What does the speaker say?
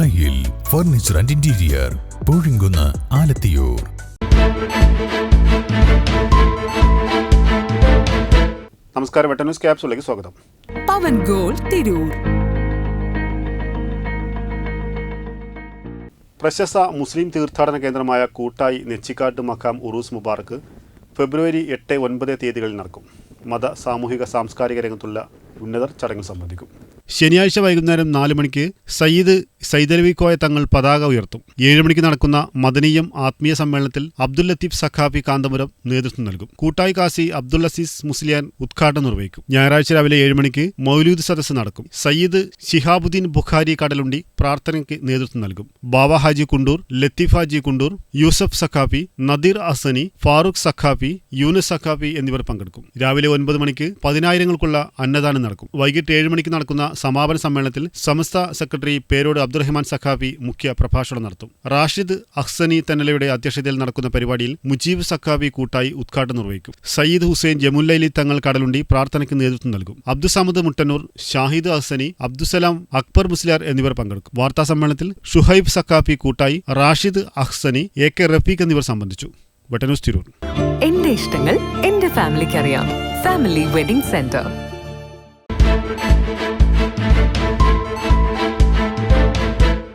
ദായിൽ furniture and interior Poozhinkunnu Alathiyur. നമസ്കാരം വെട്ടന്യൂസ് ക്യാപ്സിലേക്ക് സ്വാഗതം. പവൻ ഗോൾ തിരൂർ. പ്രശസ്ത മുസ്ലിം തീർത്ഥാടന കേന്ദ്രമായ കൂട്ടായി നെച്ചിക്കാട്ട് മക്കാം ഉറൂസ് മുബാറക്ക് ഫെബ്രുവരി എട്ട് ഒൻപത് തീയതികളിൽ നടക്കും. മത സാമൂഹിക സാംസ്കാരിക രംഗത്തുള്ള ഉന്നതർ ചടങ്ങിൽ സംബന്ധിക്കും. ശനിയാഴ്ച വൈകുന്നേരം നാല് മണിക്ക് സയ്യിദ് സൈദലവി കോയ തങ്ങൾ പതാക ഉയർത്തും. ഏഴ് മണിക്ക് നടക്കുന്ന മദനീയം ആത്മീയ സമ്മേളനത്തിൽ അബ്ദുൽ ലത്തീഫ് സഖാഫി കാന്തപുരം നേതൃത്വം നൽകും. കൂട്ടായി കാസി അബ്ദുൽ അസീസ് മുസ്ലിയാൻ ഉദ്ഘാടനം നിർവഹിക്കും. ഞായറാഴ്ച രാവിലെ ഏഴ് മണിക്ക് മൗലൂദ് സദസ്സ് നടക്കും. സയ്യിദ് ഷിഹാബുദ്ദീൻ ബുഖാരി കടലുണ്ടി പ്രാർത്ഥനയ്ക്ക് നേതൃത്വം നൽകും. ബാബ ഹാജി കുണ്ടൂർ ലത്തീഫ് ഹാജി കുണ്ടൂർ യൂസഫ് സഖാഫി നദീർ അസനി ഫാറൂഖ് സഖാഫി യൂനസ് സഖാഫി എന്നിവർ പങ്കെടുക്കും. രാവിലെ ഒൻപത് മണിക്ക് പതിനായിരങ്ങൾക്കുള്ള അന്നദാനം നടക്കും. വൈകിട്ട് ഏഴ് മണിക്ക് നടക്കുന്ന സമാപന സമ്മേളനത്തിൽ സമസ്ത സെക്രട്ടറി പേരോട് അബ്ദുറഹ്മാൻ സഖാഫി മുഖ്യ പ്രഭാഷണം നടത്തും. റാഷിദ് അഹ്സനി തന്നലയുടെ അധ്യക്ഷതയിൽ നടക്കുന്ന പരിപാടിയിൽ മുജീബ് സഖാഫി കൂട്ടായി ഉദ്ഘാടനം നിർവഹിക്കും. സയ്യിദ് ഹുസൈൻ ജമുല്ലൈലി തങ്ങൾ കടലുണ്ടി പ്രാർത്ഥനയ്ക്ക് നേതൃത്വം നൽകും. അബ്ദുസമദ് മുട്ടന്നൂർ ഷാഹിദ് അഹ്സനി അബ്ദുസലാം അക്ബർ മുസ്ലിയാർ എന്നിവർ പങ്കെടുക്കും. വാർത്താ സമ്മേളനത്തിൽ ഷുഹൈബ് സഖാഫി കൂട്ടായി റാഷിദ് അഹ്സനി എ കെ റഫീഖ് എന്നിവർ സംബന്ധിച്ചു. എന്റെ ഇഷ്ടങ്ങൾ എന്റെ ഫാമിലിക്ക് അറിയാം ഫാമിലി വെഡിംഗ് സെന്റർ.